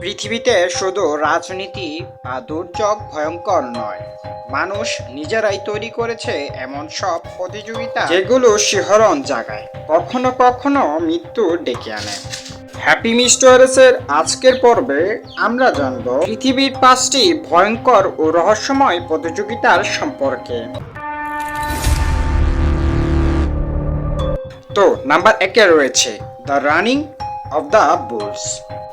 পৃথিবীতে শুধু রাজনীতি বা দুর্যোগ ভয়ঙ্কর নয়, মানুষ নিজেরাই তৈরি করেছে এমন সব প্রতিযোগিতা যেগুলো শিহরণ জাগায়, কখনো কখনো মৃত্যু ডেকে আনে। হ্যাপি মিস্টারেসের আজকের পর্বে আমরা জানব পৃথিবীর পাঁচটি ভয়ঙ্কর ও রহস্যময় প্রতিযোগিতার সম্পর্কে। তো, নাম্বার একে রয়েছে, দ্য রানিং অফ দ্য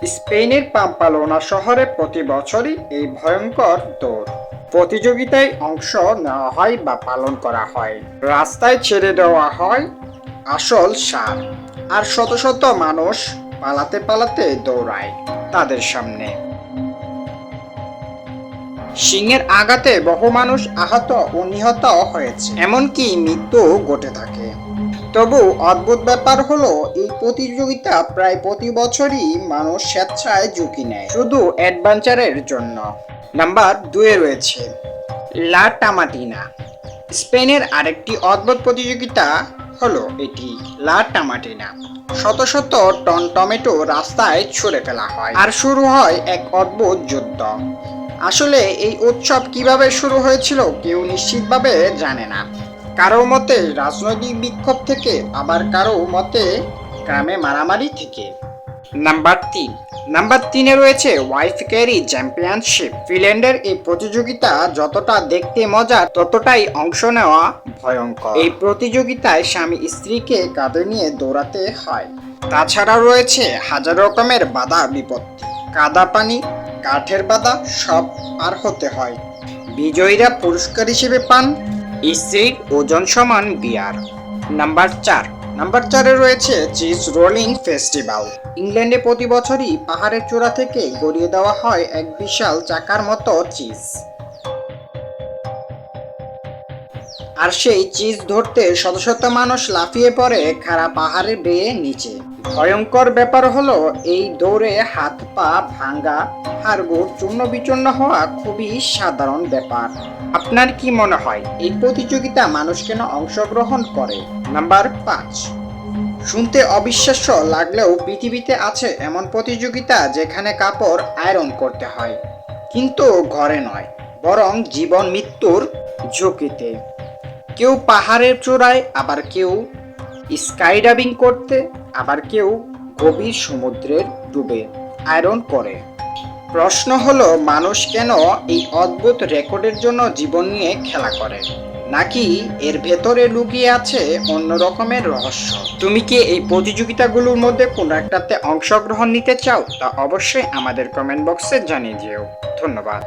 স্পেনের পাম্পালোনা শহরে প্রতি বছরই এই ভয়ঙ্কর দৌড়। প্রতিযোগিতায় অংশ নেওয়া হয় বা পালন করা হয়। রাস্তায় ছেড়ে দেওয়া হয় আসল সার আর শত শত মানুষ পালাতে পালাতে দৌড়ায় তাদের সামনে। সিংহের আঘাতে বহু মানুষ আহত ও নিহত হয়েছে। এমনকি মৃত্যু ঘটে থাকে। তবু অদ্ভুত ব্যাপার হলো, এই প্রতিযোগিতা প্রায় প্রতি বছরই মানুষ স্বেচ্ছায় ঝুঁকি নেয়, শুধু অ্যাডভেঞ্চারের জন্য। নাম্বার দুয়ে রয়েছে, লা টামাটিনা। স্পেনের আরেকটি অদ্ভুত প্রতিযোগিতা হলো এটি, লা টামাটিনা। শত শত টন টমেটো রাস্তায় ছুঁড়ে ফেলা হয় আর শুরু হয় এক অদ্ভুত যুদ্ধ। আসলে এই উৎসব কীভাবে শুরু হয়েছিল কেউ নিশ্চিতভাবে জানে না। কারও মতে রাজনৈতিক বিক্ষোভ থেকে আবার কারও মতে গ্রামে মারামারি থেকে। নাম্বার তিন। নাম্বার তিনে রয়েছে ওয়াইফ ক্যারি চ্যাম্পিয়নশিপ। ফিনল্যান্ডের এই প্রতিযোগিতা যতটা দেখতে মজার ততটাই অংশ নেওয়া ভয়ঙ্কর। এই প্রতিযোগিতায় স্বামী স্ত্রীকে কাঁধে নিয়ে দৌড়াতে হয়। তাছাড়া রয়েছে হাজার রকমের বাধা বিপত্তি। কাদা পানি কাঠের বাধা সব পার হতে হয়। বিজয়ীরা পুরস্কার হিসেবে পান। স্ত্রীর ওজন সমান বিয়ার নাম্বার চার। নাম্বার চারে রয়েছে চিজ রোলিং ফেস্টিভ্যাল ইংল্যান্ডে প্রতি বছরই পাহাড়ের চূড়া থেকে গড়িয়ে দেওয়া হয় এক বিশাল চাকার মতো চিজ। আর সেই চিজ ধরতে শত শত মানুষ লাফিয়ে পড়ে খাড়া পাহাড়ে বেয়ে নিচে। ভয়ঙ্কর ব্যাপার হলো, এই দৌড়ে হাত পা ভাঙ্গা, হাড়গোড় চূর্ণ বিচূর্ণ হওয়া খুবই সাধারণ ব্যাপার। আপনার কি মনে হয়, এই প্রতিযোগিতা মানুষ কেন অংশগ্রহণ করে? নাম্বার পাঁচ। শুনতে অবিশ্বাস্য লাগলেও পৃথিবীতে আছে এমন প্রতিযোগিতা যেখানে কাপড় আয়রন করতে হয়, কিন্তু ঘরে নয়, বরং জীবন মৃত্যুর ঝুঁকিতে। কেউ পাহাড়ের চূড়ায়, আবার কেউ স্কাই ডাইভিং করতে আবার কেউ গভীর সমুদ্রের ডুবে আয়রন করে। প্রশ্ন হলো, মানুষ কেন এই অদ্ভুত রেকর্ডের জন্য জীবন নিয়ে খেলা করে? নাকি এর ভেতরে লুকিয়ে আছে অন্য রকমের রহস্য? তুমি কি এই প্রতিযোগিতাগুলোর মধ্যে কোনো একটাতে অংশগ্রহণ নিতে চাও? তা অবশ্যই আমাদের কমেন্ট বক্সে জানিয়ে দিও। ধন্যবাদ।